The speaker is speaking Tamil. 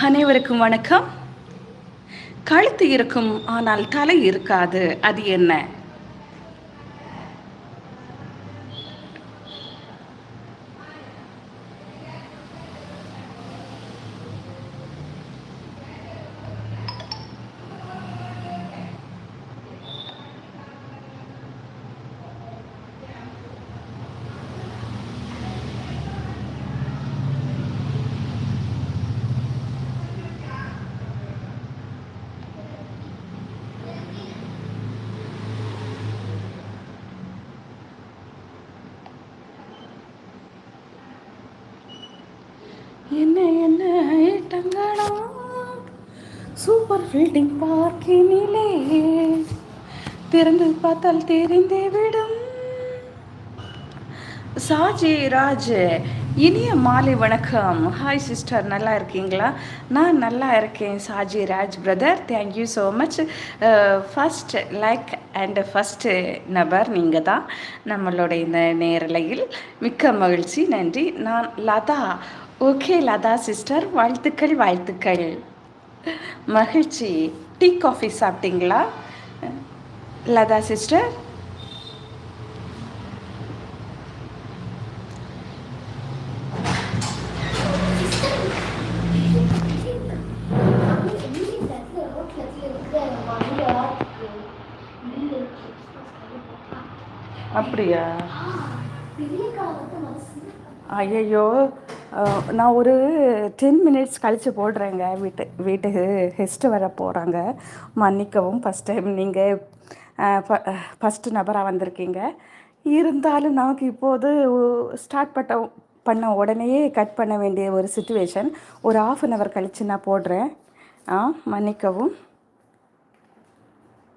அனைவருக்கும் வணக்கம். கழுத்து இருக்கும் ஆனால் தலை இருக்காது. அது என்ன? என்ன என்ன ஐட்டங்களா? சூப்பர் ஃபீல்டிங் பார்க்கினிலே திறந்து பார்த்தால் தெரிந்தே விடும். சாஜி ராஜ் இனிய மாலை வணக்கம். ஹாய் சிஸ்டர் நல்லா இருக்கீங்களா? நான் நல்லா இருக்கேன் Saji Raj brother thank you so much first like and first நபர் நீங்கள் தான். நம்மளுடைய இந்த நேரலையில் மிக்க மகிழ்ச்சி. நன்றி. நான் லதா. Okay Latha sister. வாழ்த்துக்கள் வாழ்த்துக்கள். மகிழ்ச்சி. டீ காஃபி சாப்பிட்டீங்களா? லதா சிஸ்டர்? அப்படியா? அஹ், நான் ஒரு டென் மினிட்ஸ் கழித்து போடுறேங்க. வீட்டு வீட்டுக்கு ஹெஸ்ட்டு வர போகிறாங்க மன்னிக்கவும் ஃபஸ்ட் டைம் நீங்கள் ஃபஸ்ட்டு நபராக வந்திருக்கீங்க. இருந்தாலும் நமக்கு இப்போது ஸ்டார்ட் பண்ண பண்ண உடனேயே கட் பண்ண வேண்டிய ஒரு சுச்சுவேஷன் ஒரு ஆஃப் அன் ஹவர் கழித்து நான் போடுறேன். ஆ மன்னிக்கவும்.